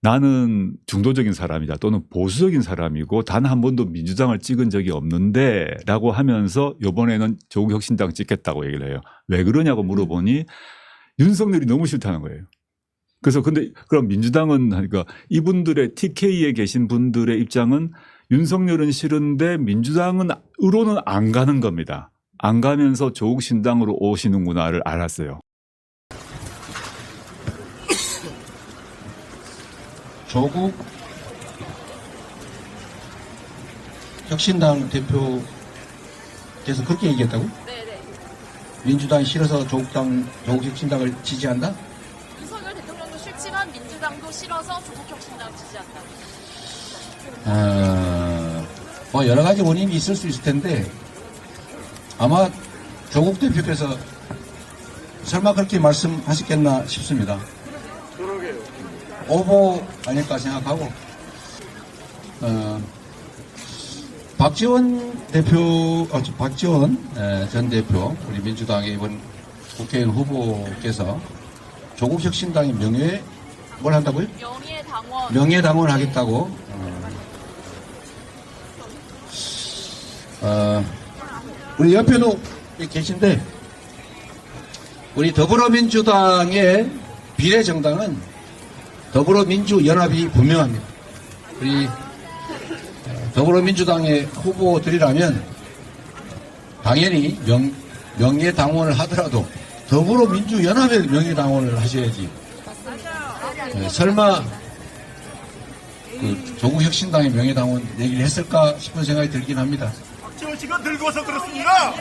나는 중도적인 사람이다 또는 보수적인 사람이고 단 한 번도 민주당을 찍은 적이 없는데 라고 하면서 이번에는 조국혁신당 찍겠다고 얘기를 해요. 왜 그러냐고 물어보니 윤석열이 너무 싫다는 거예요. 그래서 근데 그럼 민주당은 하니까 이분들의 TK에 계신 분들의 입장은 윤석열은 싫은데 민주당은 으로는 안 가는 겁니다. 안 가면서 조국 신당으로 오시는구나를 알았어요. 조국 혁신당 대표께서 그렇게 얘기했다고? 네네. 민주당이 싫어서 조국당, 조국 혁신당을 지지한다? 윤석열 대통령도 싫지만 민주당도 싫어서 조국 혁신당 지지한다. 어, 뭐 여러 가지 원인이 있을 수 있을 텐데 아마 조국 대표께서 설마 그렇게 말씀하셨겠나 싶습니다. 오보 아닐까 생각하고 어, 박지원 대표, 어, 저 박지원 에, 전 대표 우리 민주당의 이번 국회의원 후보께서 조국 혁신당의 명예 뭘 한다고요? 명예당원. 명예당원을 하겠다고 어, 우리 옆에도 계신데 우리 더불어민주당의 비례정당은 더불어민주연합이 분명합니다. 우리 어, 더불어민주당의 후보들이라면 당연히 명, 명예당원을 하더라도 더불어민주연합의 명예당원을 하셔야지 네, 설마 그 조국 혁신당의 명예당원 얘기를 했을까 싶은 생각이 들긴 합니다. 씨가 늙어서 그렇습니다.